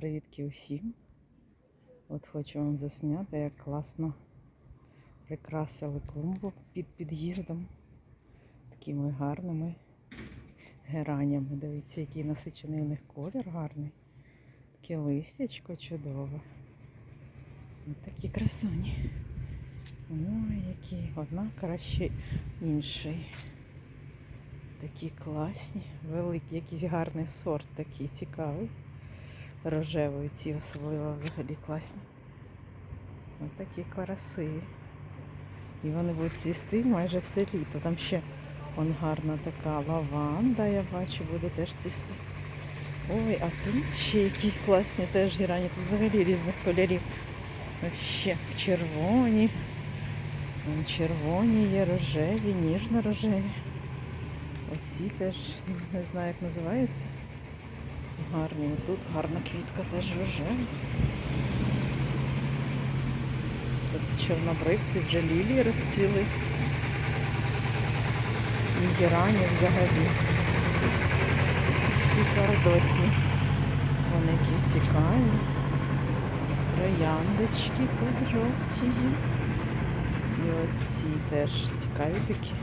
Привітки усім. От хочу вам засняти, як класно прикрасили клумбу під під'їздом. Такими гарними геранями. Дивіться, який насичений у них колір гарний. Таке листячко чудове. Ось такі красуні. Ой, які. Одна краще іншої. Такі класні, великі, якийсь гарний сорт такий цікавий. Рожевий ці особливо взагалі класні. Ось такі красиві. І вони будуть цвісти майже все літо. Там ще он гарна така лаванда, я бачу, буде теж цвісти. Ой, а тут ще які класні теж гірані. Тут взагалі різних кольорів. Ще червоні. Вон червоні є, рожеві, ніжно-рожеві. Оці теж не знаю, як називаються. Гарні. Тут гарна квітка теж рожева. Тут чорнобривці вже лілії розцвіли. І герані взагалі. І кардосні. Вони які цікаві. Трояндочки тут жовті. І оці теж цікаві такі.